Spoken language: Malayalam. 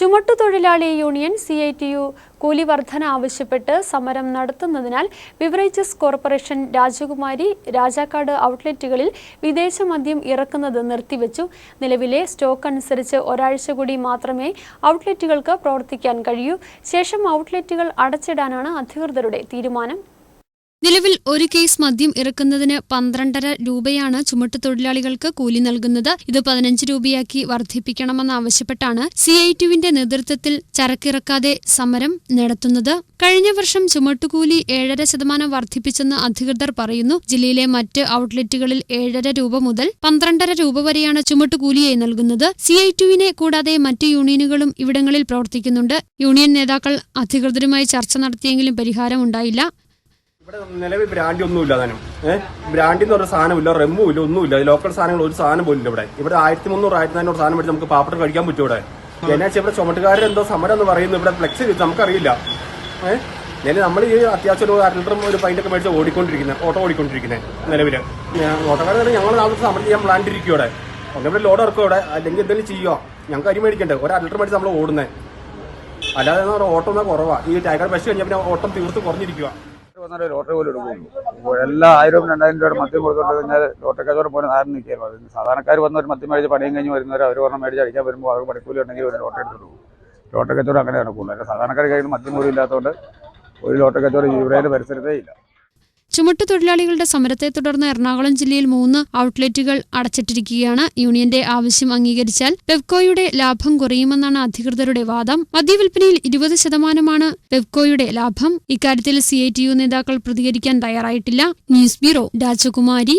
ചുമട്ടുതൊഴിലാളി union C I T U കൂലി വർധന ആവശ്യപ്പെട്ട് സമരം നടത്തുന്നതിനാൽ ബിവറേജസ് കോർപ്പറേഷൻ രാജകുമാരി രാജാക്കാട് ഔട്ട്ലെറ്റുകളിൽ വിദേശ മദ്യം ഇറക്കുന്നത് നിർത്തിവെച്ചു. നിലവിലെ സ്റ്റോക്ക് അനുസരിച്ച് ഒരാഴ്ച കൂടി മാത്രമേ ഔട്ട്ലെറ്റുകൾക്ക് പ്രവർത്തിക്കാൻ കഴിയൂ. ശേഷം ഔട്ട്ലെറ്റുകൾ അടച്ചിടാനാണ് അധികൃതരുടെ തീരുമാനം. നിലവിൽ ഒരു കേസ് മദ്യം ഇറക്കുന്നതിന് പന്ത്രണ്ടര രൂപയാണ് ചുമട്ട് തൊഴിലാളികൾക്ക് കൂലി നൽകുന്നത്. ഇത് പതിനഞ്ച് രൂപയാക്കി വർദ്ധിപ്പിക്കണമെന്നാവശ്യപ്പെട്ടാണ് സി ഐ ടിയുവിന്റെ നേതൃത്വത്തിൽ ചരക്കിറക്കാതെ സമരം നടത്തുന്നത്. കഴിഞ്ഞ വർഷം ചുമട്ടുകൂലി ഏഴര ശതമാനം വർദ്ധിപ്പിച്ചെന്ന് അധികൃതർ പറയുന്നു. ജില്ലയിലെ മറ്റ് ഔട്ട്ലെറ്റുകളിൽ ഏഴര രൂപ മുതൽ പന്ത്രണ്ടര രൂപ വരെയാണ് ചുമട്ടുകൂലിയായി നൽകുന്നത്. സി ഐ ടിയുവിനെ കൂടാതെ മറ്റ് യൂണിയനുകളും ഇവിടങ്ങളിൽ പ്രവർത്തിക്കുന്നുണ്ട്. യൂണിയൻ നേതാക്കൾ അധികൃതരുമായി ചർച്ച നടത്തിയെങ്കിലും പരിഹാരമുണ്ടായില്ല. ഇവിടെ നിലവിൽ ബ്രാൻഡി ഒന്നുമില്ല താനും ഏഹ് ബ്രാൻഡി എന്ന് പറഞ്ഞ സാധനമില്ല റെമ്മും ഇല്ല ഒന്നുമില്ല. ലോക്കൽ സാധനങ്ങൾ ഒരു സാധനം പോലും ഇവിടെ. ഇവിടെ ആയിരത്തി മുന്നൂറ് ആയിരത്തി നാനൂറ് സാധനം മേടിച്ച് നമുക്ക് പാപ്പട കഴിക്കാൻ പറ്റും ഇവിടെ. എന്നാച്ച ഇവിടെ ചുമട്ടുകാരൻ എന്തോ സമരം എന്ന് പറയുന്നു. ഇവിടെ ഫ്ലെക്സ് വെച്ച് നമുക്കറിയില്ല. ഏഹ് നമ്മൾ ഈ അത്യാവശ്യം ഒരു അര ഒരു പൈന്റൊക്കെ മേടിച്ച് ഓടിക്കൊണ്ടിരിക്കുന്നത് ഓട്ടോ ഓടിക്കൊണ്ടിരിക്കുന്നത് നിലവിൽ ഓട്ടോക്കാരൻ ഞങ്ങൾ നാളെ സമരം ചെയ്യാൻ പ്ലാൻ ഇരിക്കും ഇവിടെ. ഇവിടെ ലോഡ് ഇറക്കും ഇവിടെ. അല്ലെങ്കിൽ എന്തെങ്കിലും ചെയ്യുമോ ഞങ്ങൾക്ക് അരി മേടിക്കണ്ടേ? ഒരു അര മേടിച്ച് നമ്മൾ ഓടുന്നത് അല്ലാതെ ഓട്ടോ കുറവാണ് ഈ ടൈഗർ പശു കഴിഞ്ഞാൽ പിന്നെ ഓട്ടം തീർത്ത് കുറഞ്ഞിരിക്കുക വന്നാൽ ലോട്ടറി പോലും എടുക്കുള്ളൂ എല്ലാ ആയിരം രണ്ടായിരം രൂപയുടെ മദ്യം കൊടുത്തോണ്ട് കഴിഞ്ഞാൽ ലോട്ടറി കച്ചവടം പോലും ആരും നിൽക്കുകയാണ് അത് സാധാരണക്കാർ ഒരു മദ്യം മേടിച്ച് പണിയും കഴിഞ്ഞ് വരുന്നവർ അവർ പറഞ്ഞ മേടിച്ച് അടിക്കാൻ വരുമ്പോൾ അവർ പണിക്കൂലി ഉണ്ടെങ്കിൽ ഒരു ലോട്ടറി എടുത്തിട്ട് പോകും. ലോട്ടറി കച്ചവടം അങ്ങനെ നടക്കുള്ളൂ അല്ല സാധാരണക്കാർ കയ്യിൽ മദ്യം പോലും ഇല്ലാത്തതുകൊണ്ട് ഒരു ലോട്ടറി കച്ചവടം ഇവിടെ പരിസരത്തേ ഇല്ല. ചുമട്ടുതൊഴിലാളികളുടെ സമരത്തെ തുടർന്ന് എറണാകുളം ജില്ലയിൽ മൂന്ന് ഔട്ട്ലെറ്റുകൾ അടച്ചിട്ടിരിക്കുകയാണ്. യൂണിയന്റെ ആവശ്യം അംഗീകരിച്ചാൽ പെവ്കോയുടെ ലാഭം കുറയുമെന്നാണ് അധികൃതരുടെ വാദം. മദ്യവിൽപ്പനയിൽ ഇരുപത് ശതമാനമാണ് പെവ്കോയുടെ ലാഭം. ഇക്കാര്യത്തിൽ സി നേതാക്കൾ പ്രതികരിക്കാൻ തയ്യാറായിട്ടില്ല. ന്യൂസ് ബ്യൂറോ രാജകുമാരി.